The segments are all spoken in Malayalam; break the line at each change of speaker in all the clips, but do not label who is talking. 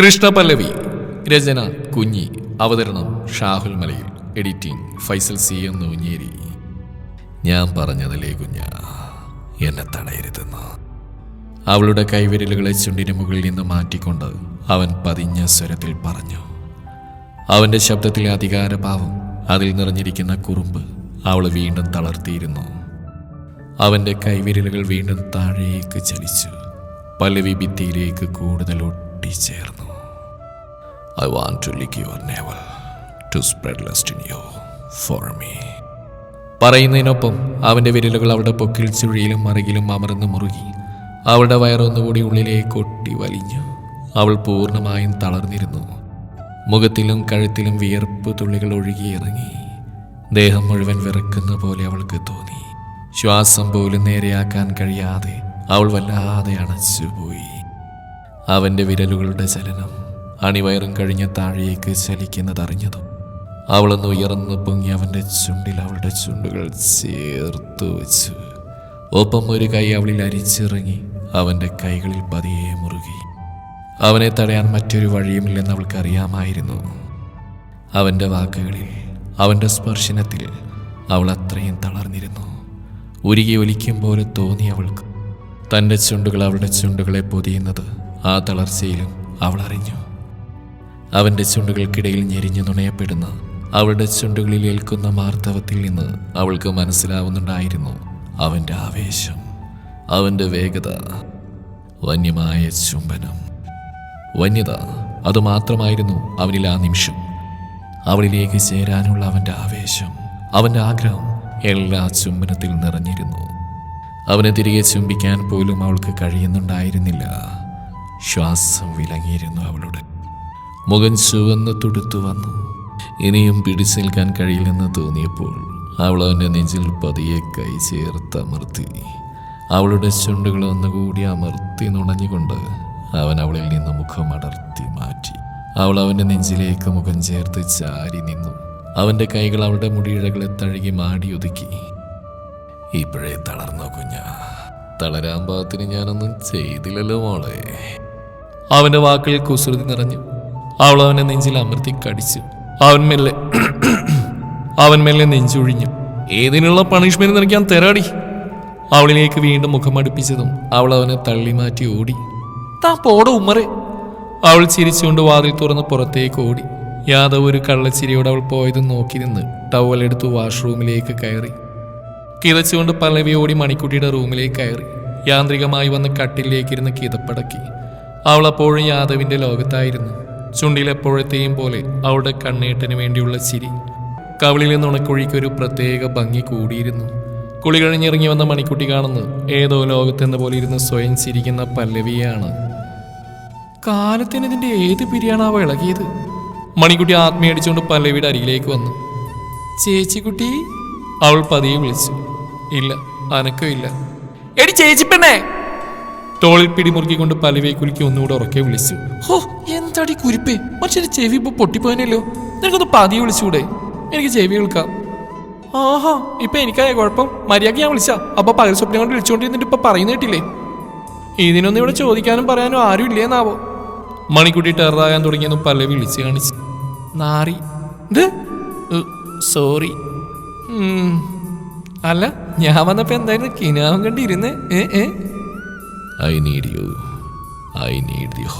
കൃഷ്ണപല്ലവി രചന കുഞ്ഞി അവതരണം Shahul Malayil editing Faisal C M Noonjeri. ഞാൻ പറഞ്ഞതല്ലേ കുഞ്ഞ എന്നെ തടയരുതെന്ന്. അവളുടെ കൈവിരലുകളെ ചുണ്ടിന് മുകളിൽ നിന്ന് മാറ്റിക്കൊണ്ട് അവൻ പതിഞ്ഞ സ്വരത്തിൽ പറഞ്ഞു അവന്റെ ശബ്ദത്തിലെ അധികാരഭാവം അതിൽ നിറഞ്ഞിരിക്കുന്ന കുറുമ്പ് അവൾ വീണ്ടും തളർത്തിയിരുന്നു. അവന്റെ കൈവിരലുകൾ വീണ്ടും താഴേക്ക് ചലിച്ചു. പല്ലവി ഭിത്തിയിലേക്ക് കൂടുതൽ ഒട്ടിച്ചേർന്നു. I want to lick your navel to spread lust in you for me പറയുന്നതിനൊപ്പം അവന്റെ വിരലുകൾ അവളുടെ പൊക്കിൽ ചുഴിയിലും മറുകിലും അമർന്ന് മുറുകി അവളുടെ വയറൊന്നുകൂടി ഉള്ളിലേക്ക് ഒട്ടി വലിഞ്ഞു. അവൾ പൂർണമായും തളർന്നിരുന്നു. മുഖത്തിലും കഴുത്തിലും വിയർപ്പ് തുള്ളികൾ ഒഴുകിയിറങ്ങി ദേഹം മുഴുവൻ വിറക്കുന്ന പോലെ അവൾക്ക് തോന്നി. ശ്വാസം പോലും നേരെയാക്കാൻ കഴിയാതെ അവൾ വല്ലാതെ അണച്ചുപോയി. അവന്റെ വിരലുകളുടെ ചലനം അണിവയറും കഴിഞ്ഞ് താഴേക്ക് ചലിക്കുന്നതറിഞ്ഞതും അവളൊന്ന് ഉയർന്നു പൊങ്ങി അവന്റെ ചുണ്ടിൽ അവളുടെ ചുണ്ടുകൾ ചേർത്തു വെച്ചു. ഒപ്പം ഒരു കൈ അവളിൽ അരിച്ചിറങ്ങി അവന്റെ കൈകളിൽ പതിയെ മുറുകി. അവനെ തടയാൻ മറ്റൊരു വഴിയുമില്ലെന്ന് അവൾക്കറിയാമായിരുന്നു അവന്റെ വാക്കുകളിൽ അവന്റെ സ്പർശനത്തിൽ അവൾ അത്രയും തളർന്നിരുന്നു. ഉരുകി ഒലിക്കും പോലെ തോന്നി അവൾക്ക്. തന്റെ ചുണ്ടുകൾ അവളുടെ ചുണ്ടുകളെ പൊതിയുന്നത് ആ തളർച്ചയിലും അവൾ അറിഞ്ഞു. അവന്റെ ചുണ്ടുകൾക്കിടയിൽ ഞെരിഞ്ഞു നുണയപ്പെടുന്ന. അവളുടെ ചുണ്ടുകളിൽ ഏൽക്കുന്ന മാർത്തവത്തിൽ നിന്ന് അവൾക്ക് മനസ്സിലാവുന്നുണ്ടായിരുന്നു അവന്റെ ആവേശം അവന്റെ വേഗത വന്യമായ ചുംബനം. വന്യത അതുമാത്രമായിരുന്നു അവനിൽ ആ നിമിഷം. അവളിലേക്ക് ചേരാനുള്ള അവന്റെ ആവേശം അവന്റെ ആഗ്രഹം എല്ലാ ചുംബനത്തിൽ നിറഞ്ഞിരുന്നു. അവനെ തിരികെ ചുംബിക്കാൻ പോലും അവൾക്ക് കഴിയുന്നുണ്ടായിരുന്നില്ല. ശ്വാസം വിലങ്ങിയിരുന്നു അവളുടെ മുഖം ചുവന്ന് തുടുത്തു വന്നു. ഇനിയും പിടിച്ചു നിൽക്കാൻ കഴിയില്ലെന്ന് തോന്നിയപ്പോൾ അവൾ അവന്റെ നെഞ്ചിൽ പതിയെ കൈ ചേർത്തമർത്തി അവളുടെ ചുണ്ടുകൾ ഒന്നുകൂടി അമർത്തി നുണഞ്ഞുകൊണ്ട് അവൻ അവളിൽ നിന്ന് മുഖം അടർത്തി മാറ്റി. അവൾ അവന്റെ നെഞ്ചിലേക്ക് മുഖം ചേർത്ത് ചാരി നിന്നു. അവന്റെ കൈകൾ അവളുടെ മുടിയിഴകളെ തഴുകി മാടി ഒതുക്കി. ഇപ്പോഴേ തളർന്നോ കുഞ്ഞ. തളരാൻ പാകത്തിന് ഞാനൊന്നും ചെയ്തില്ലല്ലോ മോളെ. അവന്റെ വാക്കുകൾ കുസൃതി നിറഞ്ഞു. അവൾ അവനെ നെഞ്ചിൽ അമർത്തി കടിച്ചു. അവൻ മെല്ലെ അവൻ മെല്ലെ നെഞ്ചൊഴിഞ്ഞു. ഏതിനുള്ള പണിഷ്മെന്റ് നിനക്ക് ഞാൻ തരാടി. അവളിലേക്ക് വീണ്ടും മുഖമടുപ്പിച്ചതും അവൾ അവനെ തള്ളി മാറ്റി ഓടി. താ പോട ഉമ്മറെ. അവൾ ചിരിച്ചുകൊണ്ട് വാതിൽ തുറന്ന് പുറത്തേക്ക് ഓടി. യാദവ് ഒരു കള്ളച്ചിരിയോടെ അവൾ പോയത് നോക്കി നിന്ന് ടവലെടുത്ത് വാഷ്റൂമിലേക്ക് കയറി. കിതച്ചുകൊണ്ട് പല്ലവി ഓടി മണിക്കുട്ടിയുടെ റൂമിലേക്ക് കയറി. യാന്ത്രികമായി വന്ന് കട്ടിലേക്ക് കിതപ്പടക്കി. അവൾ അപ്പോഴും യാദവിന്റെ ലോകത്തായിരുന്നു. ചുണ്ടിൽ എപ്പോഴത്തെയും പോലെ അവളുടെ കണ്ണേട്ടന് വേണ്ടിയുള്ള ചിരി. കവിളിൽ നിന്ന് ഒരു പ്രത്യേക ഭംഗി കൂടിയിരുന്നു. കുളി കഴിഞ്ഞിറങ്ങി വന്ന മണിക്കുട്ടി കാണുന്നത് ഏതോ ലോകത്തെന്ന പോലെ ഇരുന്ന് സ്വയം ചിരിക്കുന്ന പല്ലവിയാണ്. കാലത്തിന് ഇതിന്റെ ഏത് പിരിയാണാവോ ഇളകിയത്? മണിക്കുട്ടി ആത്മീയടിച്ചുകൊണ്ട് പല്ലവിയുടെ അരികിലേക്ക് വന്നു. ചേച്ചിക്കുട്ടി? അവൾ പതിയെ വിളിച്ചു. ഇല്ല അനക്കമില്ല എടി ചേച്ചി പെണ്ണേ തോളിൽ പിടിമുറുക്കിക്കൊണ്ട് പലവയെ കുലുക്കി ഒന്നുകൂടെ ഉറക്കെ വിളിച്ചു. ഹോ എന്താടി കുരിപ്പേ. മനുഷ്യന്റെ ചെവി ഇപ്പൊ പൊട്ടിപ്പോയനല്ലോ നിനക്കൊന്ന് പതി വിളിച്ചൂടെ. എനിക്ക് ചെവി കേൾക്കാം. ആഹാ ഇപ്പൊ എനിക്കായ കുഴപ്പം. മര്യാദ ഞാൻ വിളിച്ചാ. അപ്പൊ പകൽ സ്വപ്നം കൊണ്ട് വിളിച്ചുകൊണ്ടിരുന്നിട്ട് ഇപ്പൊ പറയുന്ന കേട്ടില്ലേ? ഇതിനൊന്നും ഇവിടെ ചോദിക്കാനും പറയാനും ആരും ഇല്ലേന്നാവോ? മണിക്കുട്ടി ടെററാകാൻ തുടങ്ങിയെന്നും പല വിളിച്ച് കാണിച്ചു. നാറി. സോറി. അല്ല ഞാൻ വന്നപ്പോ എന്തായിരുന്നു? കിനാവും കണ്ടിരുന്നേ. ഏ ഏ? I need you I need the you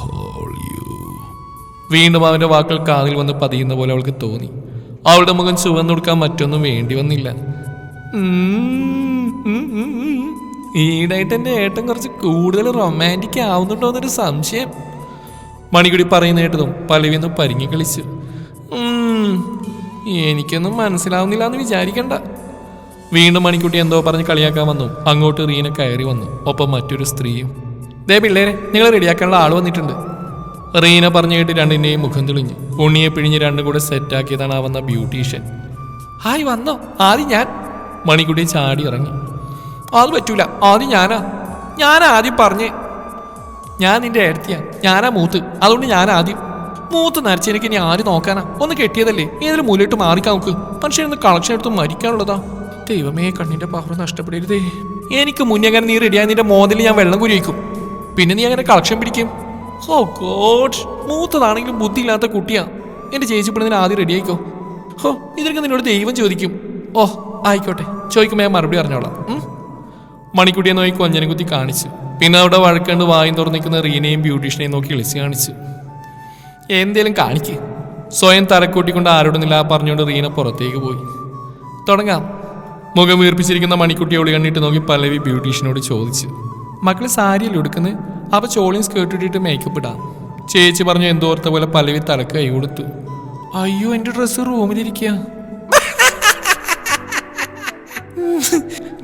വീണ്ടും അവന്റെ വാക്കുകൾ കാതിൽ വന്ന് പതിയുന്ന പോലെ അവൾക്ക് തോന്നി. അവളുടെ മുഖം ചുവന്നൊടുക്കാൻ മറ്റൊന്നും വേണ്ടി വന്നില്ല. ഈടായിട്ട് എന്റെ ഏട്ടൻ കുറച്ച് കൂടുതൽ റൊമാന്റിക് ആവുന്നുണ്ടോ എന്നൊരു സംശയം. മണികുടി പറയുന്ന കേട്ടതും പലവിന്ന് പരിങ്ങി കളിച്ചു. എനിക്കൊന്നും മനസ്സിലാവുന്നില്ല എന്ന് വിചാരിക്കണ്ട. വീണ്ടും മണിക്കുട്ടി എന്തോ പറഞ്ഞ് കളിയാക്കാൻ വന്നു. അങ്ങോട്ട് റീന കയറി വന്നു ഒപ്പം മറ്റൊരു സ്ത്രീയും. ദേ പിള്ളേരെ നിങ്ങൾ റെഡിയാക്കാനുള്ള ആൾ വന്നിട്ടുണ്ട്. റീന പറഞ്ഞു കേട്ട് രണ്ടിന്റെയും മുഖം തെളിഞ്ഞു. ഉണ്ണിയെ പിഴിഞ്ഞ് രണ്ടും കൂടെ സെറ്റാക്കിയതാണ് ആവുന്ന വന്ന ബ്യൂട്ടീഷ്യൻ. ഹായ് വന്നോ? ആദ്യം ഞാൻ. മണിക്കുട്ടി ചാടി ഇറങ്ങി. അത് പറ്റൂല ആദ്യം ഞാനാ. ഞാൻ ആദ്യം പറഞ്ഞേ. ഞാൻ നിന്റെ അടുത്തിയാ ഞാനാ മൂത്ത്. അതുകൊണ്ട് ഞാൻ ആദ്യം. മൂത്ത് നരച്ച് എനിക്ക് ഇനി ആര് നോക്കാനാ. ഒന്ന് കെട്ടിയതല്ലേ? ഏതൊരു മൂലയിട്ട് മാറിക്കാ നോക്ക്. മനുഷ്യനൊന്ന് കളക്ഷൻ എടുത്ത് മരിക്കാനുള്ളതാ. ദൈവമേ കണ്ണിന്റെ പവർ നഷ്ടപ്പെടരുതേ. എനിക്ക് മുന്നേ അങ്ങനെ നീ റെഡിയായി നിന്റെ മോതിൽ ഞാൻ വെള്ളം കുരിയിക്കും പിന്നെ നീ അങ്ങനെ കളക്ഷൻ പിടിക്കും. ഓ ഗോഡ് മൂത്തതാണെങ്കിലും ബുദ്ധിയില്ലാത്ത കുട്ടിയാ. എന്റെ ചേച്ചി പെണ്ണിന് ആദ്യം റെഡി ആയിക്കോ ഹോ ഇതിനൊക്കെ നിന്നോട് ദൈവം ചോദിക്കും. ഓ ആയിക്കോട്ടെ. ചോദിക്കുമ്പോൾ ഞാൻ മറുപടി പറഞ്ഞോളാം. മണിക്കുട്ടിയെ നോക്കി കൊഞ്ഞനെ കുത്തി കാണിച്ചു. പിന്നെ അവിടെ വഴക്കണ്ട് വായും തുറന്നിക്കുന്ന റീനയും ബ്യൂട്ടീഷ്യനെയും നോക്കി ഇളിച്ച് കാണിച്ചു. എന്തേലും കാണിക്ക്. സ്വയം തലക്കൂട്ടിക്കൊണ്ട് ആരോടുന്നില്ല പറഞ്ഞുകൊണ്ട് റീന പുറത്തേക്ക് പോയി. തുടങ്ങാം. മുഖം വീർപ്പിച്ചിരിക്കുന്ന മണിക്കുട്ടിയെ ഒളി കണ്ടിട്ട് നോക്കി പല്ലവി ബ്യൂട്ടീഷ്യനോട് ചോദിച്ചു. മക്കൾ സാരിയല്ലേ എടുക്കുന്നത് അപ്പൊ ചോളിയും സ്കേർട്ട് മേക്കപ്പ് ഇടാം. ചേച്ചി പറഞ്ഞു എന്തോർത്ത പോലെ പലവി തലക്ക് കൈ കൊടുത്തു. അയ്യോ എന്റെ ഡ്രസ്സ് റൂമിലിരിക്കുക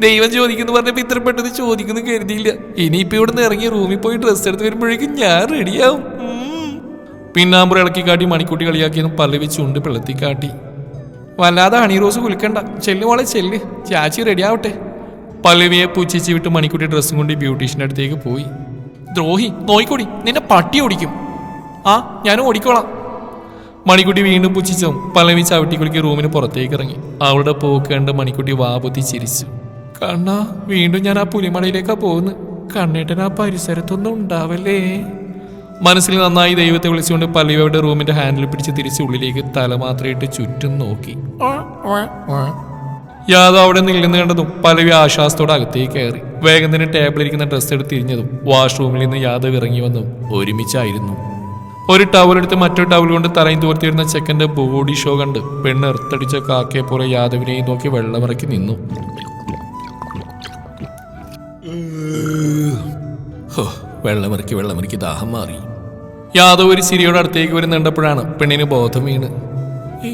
ദൈവം ചോദിക്കുന്നു പറഞ്ഞപ്പോ ഇത്ര പെട്ടെന്ന് ചോദിക്കുന്നു കരുതിയില്ല. ഇനിയിപ്പോ ഇവിടെ നിന്ന് ഇറങ്ങി റൂമിൽ പോയി ഡ്രസ്സ് എടുത്ത് വരുമ്പോഴേക്കും ഞാൻ റെഡിയാവും. പിന്നാമ്പുറ ഇളക്കി കാട്ടി മണിക്കൂട്ടി കളിയാക്കിയെന്നും പല്ലവി ചുണ്ട് പിളത്തി കാട്ടി. വല്ലാതെ ഹണി റോസ് കുലിക്കണ്ട. ചെല്ലു മോളെ ചെല്ല്. ചാച്ചി റെഡിയാവട്ടെ പല്ലവിയെ പുച്ഛിച്ച് വിട്ട് മണിക്കുട്ടി ഡ്രസ്സും കൊണ്ട് ബ്യൂട്ടീഷ്യന്റെ അടുത്തേക്ക് പോയി. ദ്രോഹി നോയിക്കോടി. നിന്റെ പട്ടി ഓടിക്കും. ആ ഞാനും ഓടിക്കോളാം. മണിക്കുട്ടി വീണ്ടും പുച്ഛിച്ചും പലവി ചവിട്ടിക്കുളിക്ക് റൂമിന് പുറത്തേക്ക് ഇറങ്ങി. അവളുടെ പോക്ക് കണ്ട് മണിക്കുട്ടി വാപുത്തി ചിരിച്ചു. കണ്ണാ വീണ്ടും ഞാൻ ആ പുലിമലയിലേക്കാ പോകുന്നു കണ്ണേട്ടൻ ആ പരിസരത്തൊന്നും ഉണ്ടാവല്ലേ? മനസ്സിൽ നന്നായി ദൈവത്തെ വിളിച്ചുകൊണ്ട് പലവിയുടെ റൂമിന്റെ ഹാൻഡിൽ പിടിച്ച് തിരിച്ച് ഉള്ളിലേക്ക് തല ചുറ്റും നോക്കി. യാദവ് അവിടെ നിൽക്കുന്നു കണ്ടതും പലവി ആശ്വാസത്തോടെ അകത്തേക്ക് കയറി. വേഗം തന്നെ ടേബിളിരിക്കുന്ന ഡ്രസ്സ് എടുത്ത് തിരിഞ്ഞതും വാഷ്റൂമിൽ നിന്ന് യാദവ് ഇറങ്ങി വന്നതും ഒരുമിച്ചായിരുന്നു. ഒരു ടവൽ എടുത്ത് മറ്റൊരു ടവൽ കൊണ്ട് തലയും തോർത്തിയിരുന്ന ചെക്കന്റെ ബോഡി ഷോ കണ്ട് പെണ്ണ് എർത്തടിച്ച കാക്കയെ പോലെ യാദവിനെയും നോക്കി വെള്ളമിറക്കി നിന്നു. വെള്ളമിറക്കി വെള്ളമിറക്കി ദാഹം മാറി. യാദവ് ഒരു സിരിയോട് അടുത്തേക്ക് വരുന്നുണ്ടപ്പോഴാണ് പെണ്ണിന് ബോധം വീണ്.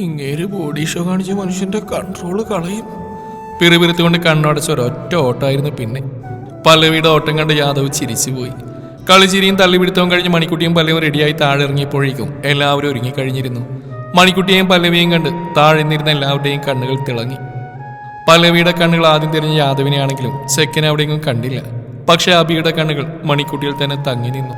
ഇങ്ങേര് ബോഡി ഷോ കാണിച്ച മനുഷ്യന്റെ കൺട്രോൾ കളയും. പിറുപിറുത്തുകൊണ്ട് കണ്ണടച്ച ഒരൊറ്റ ഓട്ടമായിരുന്നു പിന്നെ. പല്ലവിയുടെ ഓട്ടം കണ്ട് യാദവ് ചിരിച്ചുപോയി. കളിച്ചിരിയും തള്ളിപിടുത്തവും കഴിഞ്ഞ് മണിക്കുട്ടിയും പല്ലവും റെഡിയായി താഴെ ഇറങ്ങിയപ്പോഴേക്കും എല്ലാവരും ഒരുങ്ങിക്കഴിഞ്ഞിരുന്നു. മണിക്കുട്ടിയെയും പല്ലവിയും കണ്ട് താഴെ നിന്നിരുന്ന എല്ലാവരുടെയും കണ്ണുകൾ തിളങ്ങി. പല്ലവിയുടെ കണ്ണുകൾ ആദ്യം തിരിഞ്ഞ യാദവിനെയാണെങ്കിലും സെക്കൻഡ് അവിടെയെങ്കിലും കണ്ടില്ല. പക്ഷെ അബിയുടെ കണ്ണുകൾ മണിക്കുട്ടിയിൽ തന്നെ തങ്ങി നിന്നു.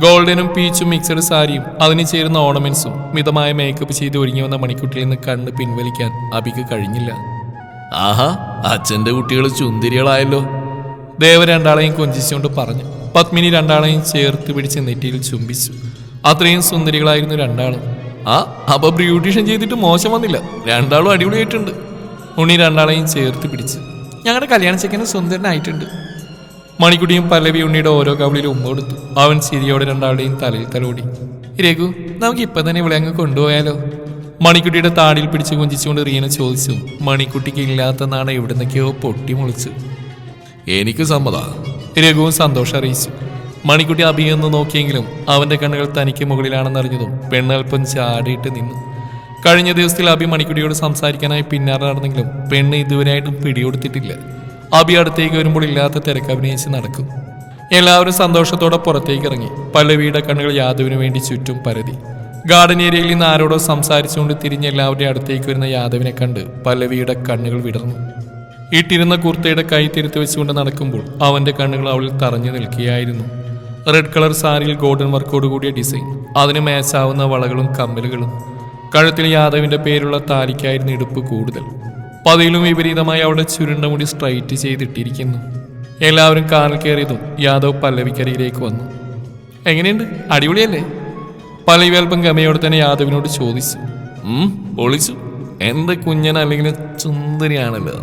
ഗോൾഡനും പീച്ചും മിക്സഡ് സാരിയും അതിന് ചേരുന്ന ഓർണമെന്റ്സും മിതമായ മേക്കപ്പ് ചെയ്ത് ഒരുങ്ങി വന്ന മണിക്കുട്ടിയിൽ നിന്ന് കണ്ണ് പിൻവലിക്കാൻ അബിക്ക് കഴിഞ്ഞില്ല. ആഹാ അച്ഛന്റെ കുട്ടികൾ ചുന്തിരികളായല്ലോ. ദേവ രണ്ടാളെയും കൊഞ്ചിച്ചുകൊണ്ട് പറഞ്ഞു. പത്മിനി രണ്ടാളെയും ചേർത്ത് പിടിച്ച് നെറ്റിയിൽ ചുംബിച്ചു. അത്രയും സുന്ദരികളായിരുന്നു രണ്ടാളും. ആ അപ്പൊ ബ്യൂട്ടീഷ്യൻ ചെയ്തിട്ട് മോശം വന്നില്ല. രണ്ടാളും അടിപൊളിയായിട്ടുണ്ട്. ഉണ്ണി രണ്ടാളെയും ചേർത്ത് പിടിച്ച്. ഞങ്ങളുടെ കല്യാണ ചെക്കന് സുന്ദരനായിട്ടുണ്ട്. മണിക്കുട്ടിയും പല്ലവി ഉണ്ണിയുടെ ഓരോ കവിളിലും ഉമ്മ കൊടുത്തു. അവൻ ചിരിയോടെ രണ്ടാളുടെയും തലയിൽ തലോടി. രഘു നമുക്ക് ഇപ്പൊ തന്നെ ഇവിടെ അങ്ങ് കൊണ്ടുപോയാലോ? മണിക്കുട്ടിയുടെ താടിയിൽ പിടിച്ച് കുഞ്ചിച്ചുകൊണ്ട് റീന ചോദിച്ചു മണിക്കുട്ടിക്ക് ഇല്ലാത്ത നാണ എവിടുന്നൊക്കെയോ പൊട്ടിമുളിച്ചു. എനിക്ക് സമ്മത. രഘുവും സന്തോഷം അറിയിച്ചു. മണിക്കുട്ടി അഭിയെന്ന് നോക്കിയെങ്കിലും അവന്റെ കണ്ണുകൾ തനിക്ക് മുകളിലാണെന്നറിഞ്ഞതും പെണ്ണൽപ്പം ചാടിയിട്ട് നിന്നു. കഴിഞ്ഞ ദിവസത്തിൽ അഭി മണിക്കുട്ടിയോട് സംസാരിക്കാനായി പിന്നാലെ നടന്നെങ്കിലും പെണ്ണ് ഇതുവരെയായിട്ടും പിടികൊടുത്തിട്ടില്ല. അഭി അടുത്തേക്ക് വരുമ്പോൾ ഇല്ലാത്ത തിരക്ക് അഭിനയിച്ച് നടക്കും. എല്ലാവരും സന്തോഷത്തോടെ പുറത്തേക്ക് ഇറങ്ങി. പല്ലവിയുടെ കണ്ണുകൾ യാദവിന് വേണ്ടി ചുറ്റും പരതി. ഗാർഡൻ ഏരിയയിൽ നിന്ന് ആരോടോ സംസാരിച്ചുകൊണ്ട് തിരിഞ്ഞ് എല്ലാവരുടെയും അടുത്തേക്ക് വരുന്ന യാദവിനെ കണ്ട് പല്ലവിയുടെ കണ്ണുകൾ വിടർന്നു. ഇട്ടിരുന്ന കുർത്തയുടെ കൈ തിരുത്തി വെച്ചുകൊണ്ട് നടക്കുമ്പോൾ അവന്റെ കണ്ണുകൾ അവളിൽ തറഞ്ഞു നിൽക്കുകയായിരുന്നു. റെഡ് കളർ സാരിയിൽ ഗോൾഡൻ വർക്കോട് കൂടിയ ഡിസൈൻ അതിന് മേച്ചാവുന്ന വളകളും കമ്മലുകളും. കഴുത്തിൽ യാദവിന്റെ പേരുള്ള താലിക്കായിരുന്നു ഇടുപ്പ് കൂടുതൽ. പതിയിലും വിപരീതമായി അവളുടെ ചുരുണ്ട മുടി സ്ട്രൈറ്റ് ചെയ്തിട്ടിരിക്കുന്നു. എല്ലാവരും കാറിൽ കയറിയതും യാദവ് പല്ലവിക്കരയിലേക്ക് വന്നു. എങ്ങനെയുണ്ട്? അടിപൊളിയല്ലേ? പല്ലവി ഗമയോട് തന്നെ യാദവിനോട് ചോദിച്ചു. ഉം പൊളിച്ചു. എന്റെ കുഞ്ഞൻ അല്ലെങ്കിൽ സുന്ദരിയാണല്ലോ.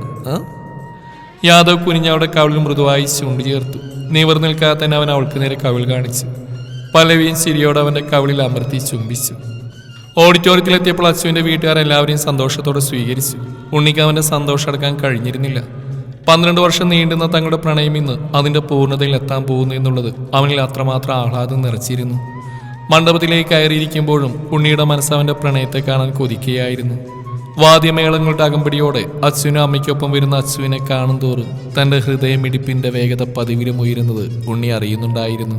യാദവ് യാദവ് അവിടെ കവിളിൽ മൃദുവായി ചുണ്ടു ചേർത്തു നിവർന്നു നിൽക്കാതെ തന്നെ അവൻ അവൾക്ക് നേരെ കവിൾ കാണിച്ചു. പലവിയും ചിരിയോടെ അവന്റെ കവിളിൽ അമർത്തി ചുംബിച്ചു. ഓഡിറ്റോറിയത്തിലെത്തിയപ്പോൾ അച്ചുവിന്റെ വീട്ടുകാർ എല്ലാവരെയും സന്തോഷത്തോടെ സ്വീകരിച്ചു. ഉണ്ണിക്ക് അവന്റെ സന്തോഷം അടക്കാൻ കഴിഞ്ഞിരുന്നില്ല. പന്ത്രണ്ട് വർഷം നീണ്ടുന്ന തങ്ങളുടെ പ്രണയം ഇന്ന് അതിന്റെ പൂർണതയിൽ എത്താൻ പോകുന്നു എന്നുള്ളത് അവനിൽ അത്രമാത്രം ആഹ്ലാദം നിറച്ചിരുന്നു. മണ്ഡപത്തിലേക്ക് കയറിയിരിക്കുമ്പോഴും ഉണ്ണിയുടെ മനസ്സ് അവന്റെ പ്രണയത്തെ കാണാൻ കൊതിക്കുകയായിരുന്നു. വാദ്യമേളങ്ങളുടെ അകമ്പടിയോടെ അച്ഛനും അമ്മയ്ക്കൊപ്പം വരുന്ന അശ്വിനെ കാണും തോറും തന്റെ ഹൃദയമിടിപ്പിന്റെ വേഗത പതിവിലും ഉയരുന്നത് ഉണ്ണി അറിയുന്നുണ്ടായിരുന്നു.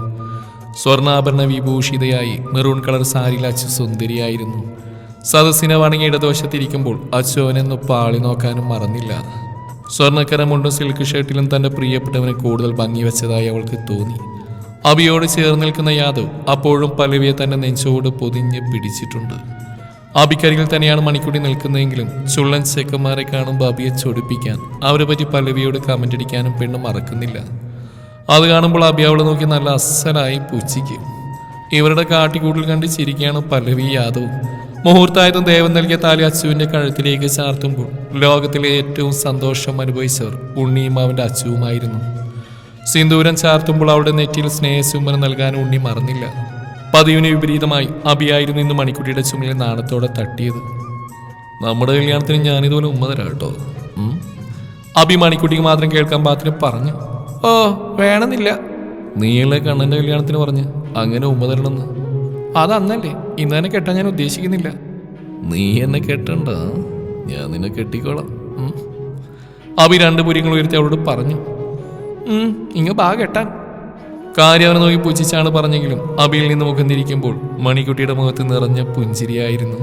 സ്വർണാഭരണ വിഭൂഷിതയായി മെറൂൺ കളർ സാരിയിൽ അച്ചു സുന്ദരിയായിരുന്നു. സദസ്സിനെ വണങ്ങി ഇടദോഷത്തിരിക്കുമ്പോൾ അച്ചു അവനെന്ന് പാളി നോക്കാനും മറന്നില്ല. സ്വർണക്കരമുണ്ടും സിൽക്ക് ഷർട്ടിലും തന്റെ പ്രിയപ്പെട്ടവനെ കൂടുതൽ ഭംഗി വെച്ചതായി അവൾക്ക് തോന്നി. അബിയോട് ചേർന്ന് നിൽക്കുന്ന യാദവ് അപ്പോഴും പല്ലവിയെ തന്റെ നെഞ്ചോട് പൊതിഞ്ഞ് പിടിച്ചിട്ടുണ്ട്. അബിക്കരികിൽ തന്നെയാണ് മണിക്കുടി നിൽക്കുന്നതെങ്കിലും ചുള്ളൻ ചെക്കന്മാരെ കാണുമ്പോൾ അബിയെ ചൊടിപ്പിക്കാൻ അവരെ പറ്റി പല്ലവിയോട് കമന്റ് അടിക്കാനും പെണ്ണ് മറക്കുന്നില്ല. അത് കാണുമ്പോൾ അബി അവളെ നോക്കി നല്ല അസലായി പുച്ഛിക്കും. ഇവരുടെ കാട്ടിക്കൂട്ടിൽ കണ്ട് ചിരിക്കുകയാണ് പല്ലവി യാദവ്. മുഹൂർത്തായതും ദേവൻ നൽകിയ താലി അച്ചുവിന്റെ കഴുത്തിലേക്ക് ചാർത്തുമ്പോൾ ലോകത്തിലെ ഏറ്റവും സന്തോഷം അനുഭവിച്ചവർ ഉണ്ണിയും അവന്റെ അച്ചുവുമായിരുന്നു. സിന്ദൂരം ചാർത്തുമ്പോൾ അവളുടെ നെറ്റിയിൽ സ്നേഹസുമനം നൽകാൻ ഉണ്ണി മറന്നില്ല. പതിവിന് വിപരീതമായി അഭിയായിരുന്നു ഇന്ന് മണിക്കുട്ടിയുടെ ചുമലിൽ നാണത്തോടെ തട്ടിയത്. നമ്മുടെ കല്യാണത്തിന് ഞാനിതുപോലെ ഉമ്മ തരാം കേട്ടോ. അബി മണിക്കുട്ടിക്ക് മാത്രം കേൾക്കാൻ പാത്തിന് പറഞ്ഞു. ഓ വേണമെന്നില്ല. നീളെ കണ്ണന്റെ കല്യാണത്തിന് പറഞ്ഞ് അങ്ങനെ ഉമ്മ തരണമെന്ന്? അതന്നല്ലേ ഇന്ന് തന്നെ കെട്ടാൻ ഞാൻ ഉദ്ദേശിക്കുന്നില്ല. നീ എന്നെ കെട്ടണ്ട. ഞാൻ നിന്നെ കെട്ടിക്കോളാം. അബി രണ്ട് പുരിങ്ങൾ ഉയർത്തി അവളോട് പറഞ്ഞു. ഇങ്ങ ബാ കെട്ടാൻ. കാര്യം അവനെ നോക്കി പുച്ഛിച്ചാണ് പറഞ്ഞെങ്കിലും അബിയിൽ നിന്ന് മുഖം തിരിക്കുമ്പോൾ മണിക്കുട്ടിയുടെ മുഖത്ത് നിറഞ്ഞ പുഞ്ചിരിയായിരുന്നു.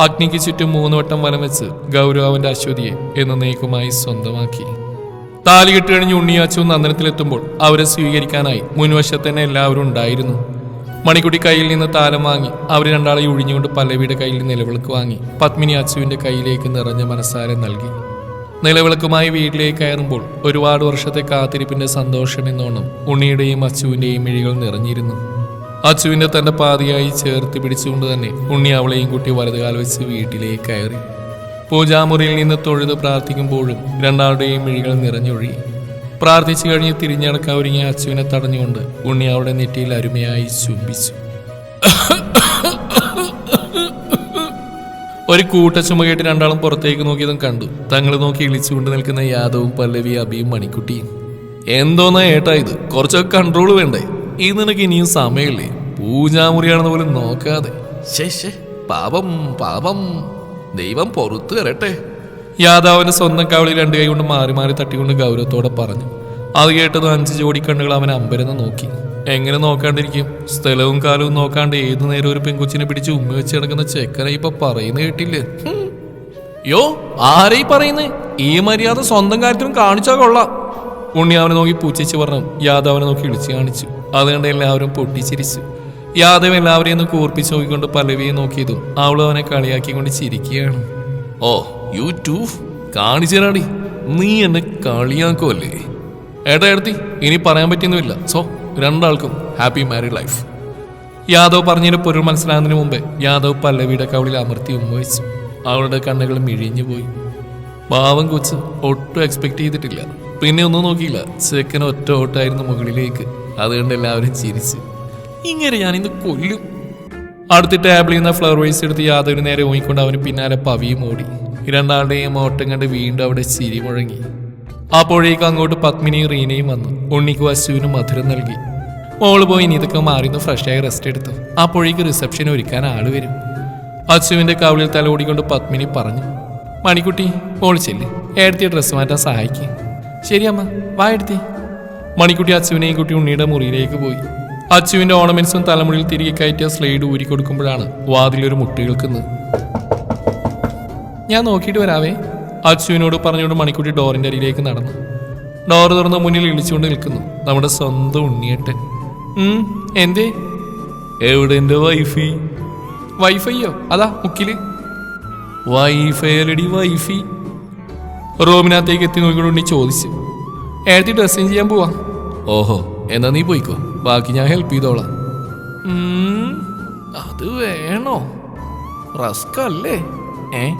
അഗ്നിക്ക് ചുറ്റും മൂന്ന് വട്ടം വലം വെച്ച് ഗൗരവ അവന്റെ അശ്വതിയെ എന്നേക്കുമായി സ്വന്തമാക്കി. താലി കെട്ട് കഴിഞ്ഞ് ഉണ്ണിയാച്ചും നന്ദനത്തിലെത്തുമ്പോൾ അവരെ സ്വീകരിക്കാനായി മുൻവശത്ത് തന്നെ എല്ലാവരും ഉണ്ടായിരുന്നു. മണിക്കുട്ടി കയ്യിൽ നിന്ന് താലം വാങ്ങി അവർ രണ്ടാളെ ഒഴിഞ്ഞുകൊണ്ട് പല്ലവിയുടെ കയ്യിൽ നിലവിളക്ക് വാങ്ങി പത്മിനി അച്ചുവിന്റെ കയ്യിലേക്ക് നിറഞ്ഞ മനസ്സാരെ നൽകി. നിലവിളക്കുമായി വീട്ടിലേക്ക് കയറുമ്പോൾ ഒരുപാട് വർഷത്തെ കാത്തിരിപ്പിന്റെ സന്തോഷം എന്നോണം ഉണ്ണിയുടെയും അച്ചുവിന്റെയും മിഴികൾ നിറഞ്ഞിരുന്നു. അച്ചുവിന്റെ തന്റെ പാതിയായി ചേർത്ത് പിടിച്ചുകൊണ്ട് തന്നെ ഉണ്ണി അവളെയും കുട്ടി വലതുകാൽ വെച്ച് വീട്ടിലേക്ക് കയറി. പൂജാമുറിയിൽ നിന്ന് തൊഴുത് പ്രാർത്ഥിക്കുമ്പോഴും രണ്ടാളുടെയും മിഴികൾ നിറഞ്ഞൊഴി പ്രാർത്ഥിച്ചു കഴിഞ്ഞ് തിരിഞ്ഞടക്കാൻ ഒരുങ്ങിയ അച്ചുവിനെ തടഞ്ഞുകൊണ്ട് ഉണ്ണി അവളുടെ നെറ്റിയിൽ അരുമയായി ചുംബിച്ചു. ഒരു കൂട്ടച്ചുമ കേട്ട് രണ്ടാളും പുറത്തേക്ക് നോക്കിയതും കണ്ടു. തങ്ങളെ നോക്കി ഇളിച്ചുകൊണ്ട് നിൽക്കുന്ന യാദവും പല്ലവി അബിയും മണിക്കുട്ടിയും. എന്തോന്നാ ഏട്ടാ ഇത്? കുറച്ചൊക്കെ കൺട്രോൾ വേണ്ടേ? ഈ നിനക്ക് ഇനിയും സമയമില്ലേ? പൂജാമുറിയാണെന്ന് പോലും നോക്കാതെ. ശേ ശേ പാപം പാപം. ദൈവം പുറത്തു വരട്ടെ യാദാവിന്റെ സ്വന്തം കവളി രണ്ട് കൈ കൊണ്ട് മാറി മാറി തട്ടിക്കൊണ്ട് ഗൗരവത്തോടെ പറഞ്ഞു. അത് കേട്ടതും അഞ്ച് ജോഡി കണ്ണുകൾ അവൻ അമ്പരന്ന് നോക്കി. എങ്ങനെ നോക്കാണ്ടിരിക്കും? സ്ഥലവും കാലവും നോക്കാണ്ട് ഏതു നേരം ഒരു പെൺകൊച്ചിനെ പിടിച്ച് ഉമ്മ വെച്ച് കിടക്കുന്ന ചെക്കനെ ഇപ്പൊ പറയുന്ന കേട്ടില്ലേ. യോ ആരെയും പറയുന്നേ? ഈ മര്യാദ സ്വന്തം കാര്യത്തിലും കാണിച്ചാ കൊള്ളാം. ഉണ്ണി അവനെ നോക്കി പൂച്ചിച്ച് പറഞ്ഞു. യാദവനെ നോക്കി ഇളിച്ചു കാണിച്ചു. അതുകൊണ്ട് എല്ലാവരും പൊട്ടിച്ചിരിച്ചു. യാദവ് എല്ലാവരെയും ഒന്ന് കൂർപ്പിച്ച് നോക്കിക്കൊണ്ട് പല്ലവിയെ നോക്കിയതും അവൾ അവനെ കളിയാക്കിക്കൊണ്ട് ചിരിക്കുകയാണ്. ഓ യു ടൂ കാണിച്ചു നീ എന്നെ കളിയാക്കുമല്ലേ ഏട്ടാ എടുത്തി ഇനി പറയാൻ പറ്റിയൊന്നുമില്ല. സോ രണ്ടാൾക്കും ഹാപ്പി മാരീഡ് ലൈഫ്. യാദവ് പറഞ്ഞതിന് പൊരുൾ മനസ്സിലാകുന്നതിന് മുമ്പേ യാദവ് പല്ലവിയുടെ കവളിൽ അമർത്തി ഉമ്മവച്ചു അവളുടെ കണ്ണുകൾ മിഴിഞ്ഞു പോയി. പാവം കൊച്ച് ഒട്ടും എക്സ്പെക്ട് ചെയ്തിട്ടില്ല. പിന്നെ ഒന്നും നോക്കിയില്ല. ചെക്കന് ഒറ്റ ഓട്ടായിരുന്നു മുകളിലേക്ക്. അതുകൊണ്ട് എല്ലാവരും ചിരിച്ച്. ഇങ്ങനെ ഞാൻ ഇന്ന് കൊല്ലും. അടുത്ത ടേബിളിൽ നിന്ന് ഫ്ലവർ വൈസ് എടുത്ത് യാദവിന് നേരെ ഊങ്ങിക്കൊണ്ട് അവന് പിന്നാലെ പവിയും ഓടി. രണ്ടാളുടെയും ഓട്ടം കണ്ട് വീണ്ടും അവിടെ ചിരി മുഴങ്ങി. അപ്പോഴേക്കും അങ്ങോട്ട് പത്മിനിയും റീനയും വന്നു. ഉണ്ണിക്ക് വശുവിനും മധുരം നൽകി. മോൾ പോയി ഇതൊക്കെ മാറിന്ന് ഫ്രഷായി റെസ്റ്റ് എടുത്തു. അപ്പോഴേക്ക് റിസപ്ഷൻ ഒരുക്കാൻ ആൾ വരും. അച്ചുവിന്റെ കവിളിൽ തല ഓടിക്കൊണ്ട് പത്മിനി പറഞ്ഞു മണിക്കുട്ടി മോൾ ചെല്ല്. ഏടത്തി ഡ്രസ്സ് മാറ്റാൻ സഹായിക്കും. ശരിയമ്മ വാ എടുത്തി മണിക്കുട്ടി അച്ചുവിനെയും കുട്ടി ഉണ്ണിയുടെ മുറിയിലേക്ക് പോയി. അച്ചുവിന്റെ ഓർണമെന്റ്സും തലമുടിയിൽ തിരികെ കയറ്റിയ സ്ലൈഡ് ഊരി കൊടുക്കുമ്പോഴാണ് വാതിലൊരു മുട്ടി കേൾക്കുന്നത്. ഞാൻ നോക്കിയിട്ട് വരാവേ. അച്ചുവിനോട് പറഞ്ഞുകൊണ്ട് മണിക്കുട്ടി ഡോറിന്റെ അരിയിലേക്ക് നടന്നു. ഡോർ തുറന്ന് മുന്നിൽ ഇളിച്ചുകൊണ്ട് നിൽക്കുന്നു. നമ്മുടെ സ്വന്തം ഉണ്ണിയേട്ടൻ. എന്തേ? എവിടെ എന്റെ വൈഫി? വൈഫൈയോ? അതാ മുക്കിൽ. വൈഫൈ അല്ലടി വൈഫി. റൂമിനകത്തേക്ക് എത്തി നോക്കിക്കൊണ്ട് ഉണ്ണി ചോദിച്ചു. എഴുതി ഡ്രസ്സിങ് ചെയ്യാൻ പോവാ. ഓഹോ എന്നാ നീ പോയിക്കോ. ബാക്കി ഞാൻ ഹെൽപ്പ് ചെയ്തോളാം. അത് വേണോ? റസ്ക് അല്ലേ? ഏ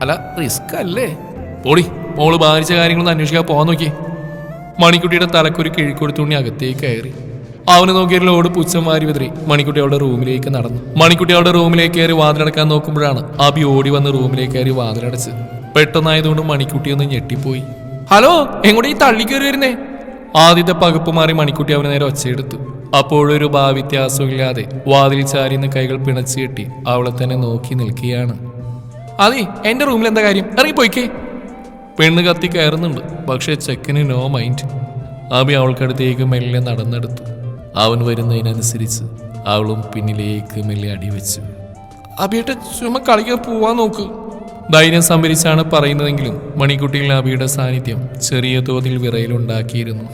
അല്ല റിസ്ക് അല്ലേ? പോടി മോൾ ബാധിച്ച കാര്യങ്ങളൊന്നും അന്വേഷിക്കാൻ പോകാൻ നോക്കി. മണിക്കുട്ടിയുടെ തലക്കൊരു കിഴിക്കൊടുത്തുണ്ണി അകത്തേക്ക് കയറി. അവനെ നോക്കിയ ലോഡ് പുച്ഛമാരി വിതറി മണിക്കുട്ടി അവളുടെ റൂമിലേക്ക് നടന്നു. മണിക്കുട്ടി അവളുടെ റൂമിലേക്ക് കയറി വാതിലടക്കാൻ നോക്കുമ്പോഴാണ് അബി ഓടി വന്ന് റൂമിലേക്ക് കയറി വാതിലടച്ച്. പെട്ടെന്നായതുകൊണ്ട് മണിക്കുട്ടി ഒന്ന് ഞെട്ടിപ്പോയി. ഹലോ എങ്ങോട്ട് ഈ തള്ളിക്കേറി വരുന്നേ? ആദ്യത്തെ പകപ്പ് മാറി മണിക്കുട്ടി അവന് നേരെ ഒച്ചയെടുത്തു. അപ്പോഴൊരു ഭാവ്യത്യാസമില്ലാതെ വാതിൽ ചാരിന്ന് കൈകൾ പിണച്ചു കെട്ടി അവളെ തന്നെ നോക്കി നിൽക്കുകയാണ്. അതെ എന്റെ റൂമിൽ എന്താ കാര്യം? ഇറങ്ങിപ്പോയിക്കേ. പെണ്ണ് കത്തി കയറുന്നുണ്ട്. പക്ഷേ ചെക്കന് നോ മൈൻഡ് അബി അവൾക്കടുത്തേക്ക് മെല്ലെ നടന്നെടുത്തു. അവൻ വരുന്നതിനനുസരിച്ച് അവളും പിന്നിലേക്ക് മെല്ലെ അടിവെച്ചു അബിയുടെ ചുമ കളിക്കാൻ പോവാൻ നോക്ക്. ധൈര്യം സംഭരിച്ചാണ് പറയുന്നതെങ്കിലും മണിക്കുട്ടിയിൽ അബിയുടെ സാന്നിധ്യം ചെറിയ തോതിൽ വിറയിലുണ്ടാക്കിയിരുന്നു.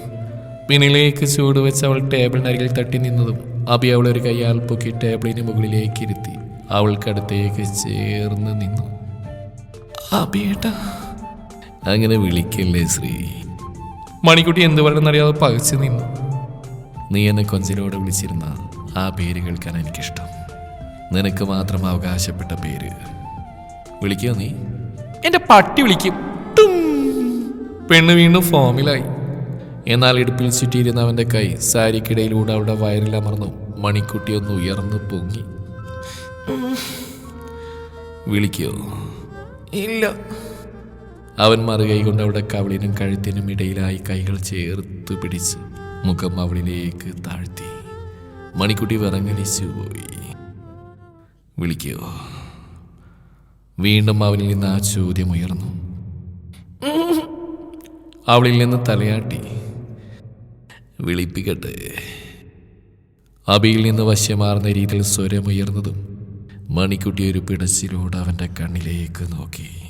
പിന്നിലേക്ക് ചൂടുവെച്ച് അവൾ ടേബിളിനരികിൽ തട്ടി നിന്നതും അബി ഒരു കൈയാൽ പൊക്കി ടേബിളിന് മുകളിലേക്ക് ഇരുത്തി അവൾക്കടുത്തേക്ക് ചേർന്ന് നിന്നു. അബിയേട്ടാ അങ്ങനെ വിളിക്കല്ലേ ശ്രീ? മണിക്കുട്ടി എന്തു പറയണമെന്നറിയാതെ പകച്ചു നിന്നു. നീ എന്നെ കൊഞ്ചിലോടെ വിളിച്ചിരുന്ന ആ പേര് കേൾക്കാൻ എനിക്കിഷ്ടം. നിനക്ക് മാത്രം അവകാശപ്പെട്ട പേര്. വിളിക്കോ നീ? എന്റെ പട്ടി വിളിക്കും. ടും. പെണ്ണ് വീണ്ടും ഫോമിലായി. എന്നാൽ ഇടുപ്പിൽ ചുറ്റിയിരുന്ന അവന്റെ കൈ സാരിക്കിടയിലൂടെ അവിടെ വയറിൽ അമർന്നു മണിക്കുട്ടി ഒന്ന് ഉയർന്നു പൊങ്ങി. വിളിക്കോ? ഇല്ല. അവൻ മറുകൈ കൊണ്ട് അവിടെ കവളിനും കഴുത്തിനും ഇടയിലായി കൈകൾ ചേർത്ത് പിടിച്ച് മുഖം അവളിലേക്ക് താഴ്ത്തി. മണിക്കുട്ടി വിറങ്ങലിച്ചു പോയി വിളിക്കോ. വീണ്ടും അവനിൽ നിന്ന് ആ ചോദ്യം ഉയർന്നു. അവളിൽ നിന്ന് തലയാട്ടി. വിളിപ്പിക്കട്ടെ. അബിയിൽ നിന്ന് വശ്യമാർന്ന രീതിയിൽ സ്വരമുയർന്നതും മണിക്കുട്ടി ഒരു പിടച്ചിലോട് അവന്റെ കണ്ണിലേക്ക് നോക്കി.